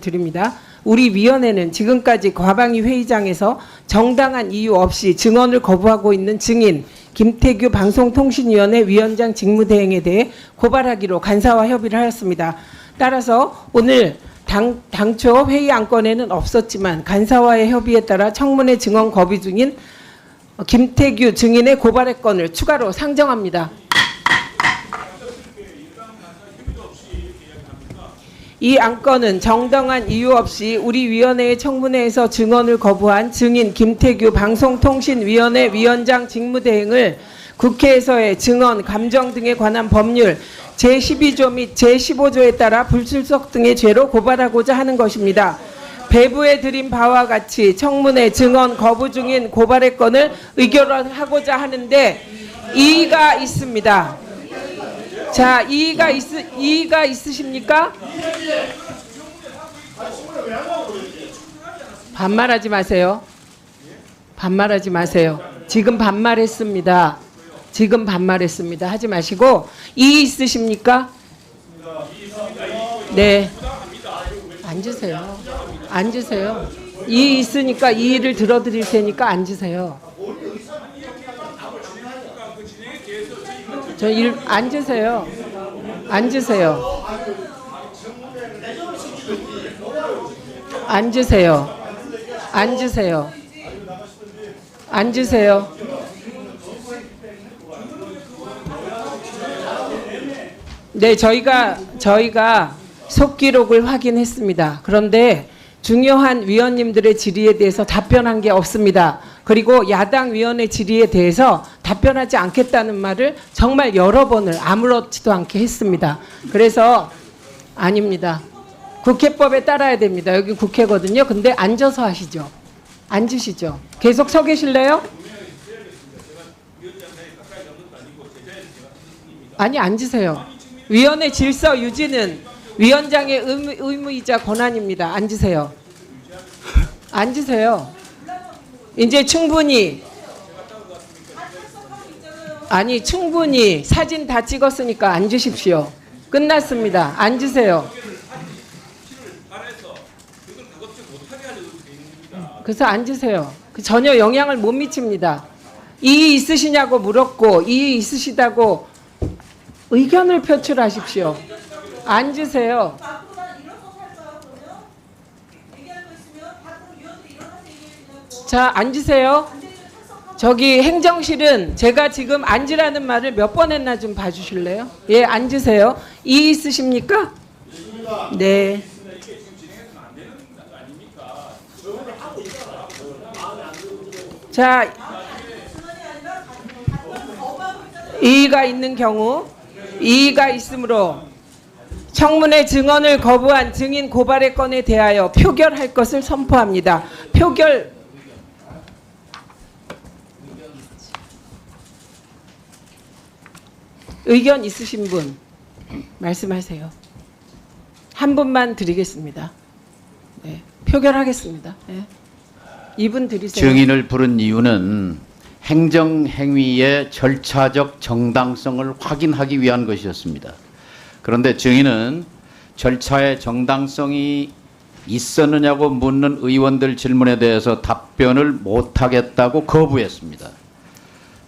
드립니다. 우리 위원회는 지금까지 과방위 회의장에서 정당한 이유 없이 증언을 거부하고 있는 증인 김태규 방송통신위원회 위원장 직무대행에 대해 고발하기로 간사와 협의를 하였습니다. 따라서 오늘 당, 당초 회의 안건에는 없었지만 간사와의 협의에 따라 청문회 증언 거부 중인 김태규 증인의 고발의 건을 추가로 상정합니다. 이 안건은 정당한 이유 없이 우리 위원회의 청문회에서 증언을 거부한 증인 김태규 방송통신위원회 위원장 직무대행을 국회에서의 증언, 감정 등에 관한 법률 제12조 및 제15조에 따라 불출석 등의 죄로 고발하고자 하는 것입니다. 배부에 드린 바와 같이 청문회 증언 거부 중인 고발의 건을 의결하고자 하는데 이의가 있습니다. 자, 이의가 있, 이의가 있으십니까? 반말하지 마세요. 반말하지 마세요. 지금 반말했습니다. 지금 반말했습니다. 하지 마시고 이의 있으십니까? 네. 앉으세요. 앉으세요. 이의 있으니까 이의를 들어드릴 테니까 앉으세요. 저 일, 앉으세요. 앉으세요. 앉으세요. 앉으세요. 앉으세요. 네, 저희가 저희가 속기록을 확인했습니다. 그런데 중요한 위원님들의 질의에 대해서 답변한 게 없습니다. 그리고 야당 위원회 질의에 대해서 답변하지 않겠다는 말을 정말 여러 번을 아무렇지도 않게 했습니다. 그래서 아닙니다. 국회법에 따라야 됩니다. 여기 국회거든요. 근데 앉아서 하시죠. 앉으시죠. 계속 서 계실래요? 아니 앉으세요. 위원회 질서 유지는 위원장의 의무, 의무이자 권한입니다. 앉으세요. 앉으세요. 이제 충분히 아니 충분히 사진 다 찍었으니까 앉으십시오. 끝났습니다. 앉으세요. 그래서 앉으세요. 그 전혀 영향을 못 미칩니다. 이의 있으시냐고 물었고 이의 있으시다고 의견을 표출하십시오. 앉으세요. 자, 앉으세요. 저기 행정실은 제가 지금 앉으라는 말을 몇 번 했나 좀 봐주실래요? 예, 앉으세요. 이의 있으십니까? 네. 자, 이의가 있는 경우 이의가 있으므로 청문회 증언을 거부한 증인 고발의 건에 대하여 표결할 것을 선포합니다. 표결 의견 있으신 분 말씀하세요. 한 분만 드리겠습니다. 네, 표결하겠습니다. 네. 이분 드리세요. 증인을 부른 이유는 행정 행위의 절차적 정당성을 확인하기 위한 것이었습니다. 그런데 증인은 절차의 정당성이 있었느냐고 묻는 의원들 질문에 대해서 답변을 못하겠다고 거부했습니다.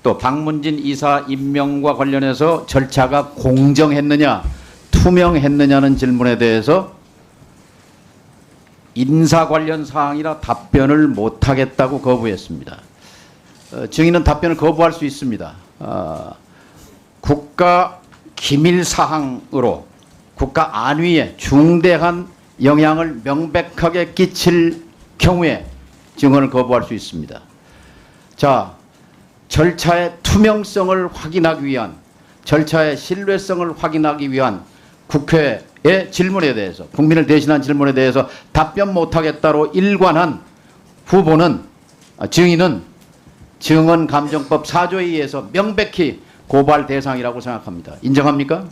또 박문진 이사 임명과 관련해서 절차가 공정했느냐, 투명했느냐는 질문에 대해서 인사 관련 사항이라 답변을 못하겠다고 거부했습니다. 어, 증인은 답변을 거부할 수 있습니다. 어, 국가 기밀 사항으로 국가 안위에 중대한 영향을 명백하게 끼칠 경우에 증언을 거부할 수 있습니다. 자, 절차의 투명성을 확인하기 위한 절차의 신뢰성을 확인하기 위한 국회의 질문에 대해서 국민을 대신한 질문에 대해서 답변 못하겠다로 일관한 후보는 아, 증인은 증언 감정법 4조에 의해서 명백히 고발 대상이라고 생각합니다. 인정합니까?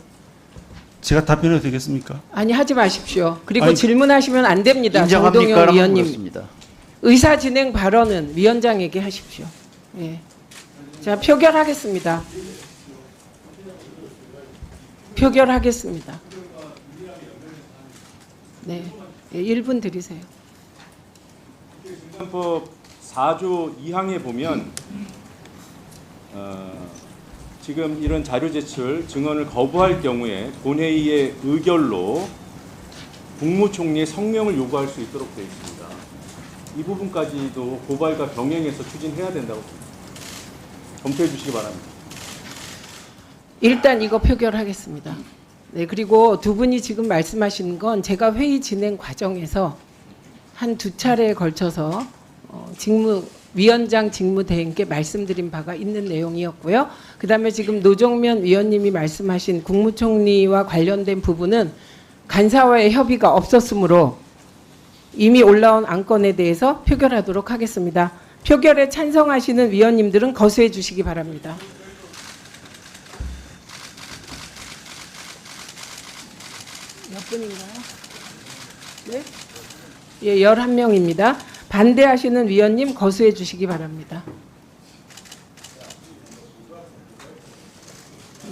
제가 답변해도 되겠습니까? 아니 하지 마십시오. 그리고 아니, 질문하시면 안 됩니다. 정동영 인정합니까? 위원님. 의사 진행 발언은 위원장에게 하십시오. 예. 자, 표결하겠습니다. 표결하겠습니다. 네. 예, 1분 드리세요. 민법 4조 2항에 보면 어, 지금 이런 자료 제출 증언을 거부할 경우에 본회의의 의결로 국무총리의 성명을 요구할 수 있도록 되어 있습니다. 이 부분까지도 고발과 병행해서 추진해야 된다고 검토해 주시기 바랍니다. 일단 이거 표결하겠습니다. 네, 그리고 두 분이 지금 말씀하시는 건 제가 회의 진행 과정에서 한 두 차례에 걸쳐서 어, 직무 위원장 직무대행께 말씀드린 바가 있는 내용이었고요. 그다음에 지금 노정면 위원님이 말씀하신 국무총리와 관련된 부분은 간사와의 협의가 없었으므로 이미 올라온 안건에 대해서 표결하도록 하겠습니다. 표결에 찬성하시는 위원님들은 거수해 주시기 바랍니다. 몇 분인가요? 네? 예, 11명입니다. 반대하시는 위원님 거수해 주시기 바랍니다.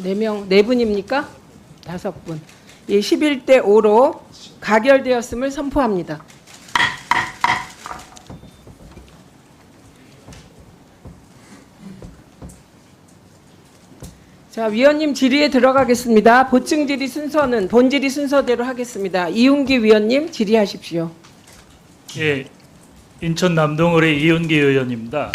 4명, 4분입니까? 5분. 예, 11대 5로 가결되었음을 선포합니다. 자, 위원님 질의에 들어가겠습니다. 보충 질의 순서는 본 질의 순서대로 하겠습니다. 이웅기 위원님 질의하십시오. 예, 인천 남동을의 이윤기 의원입니다.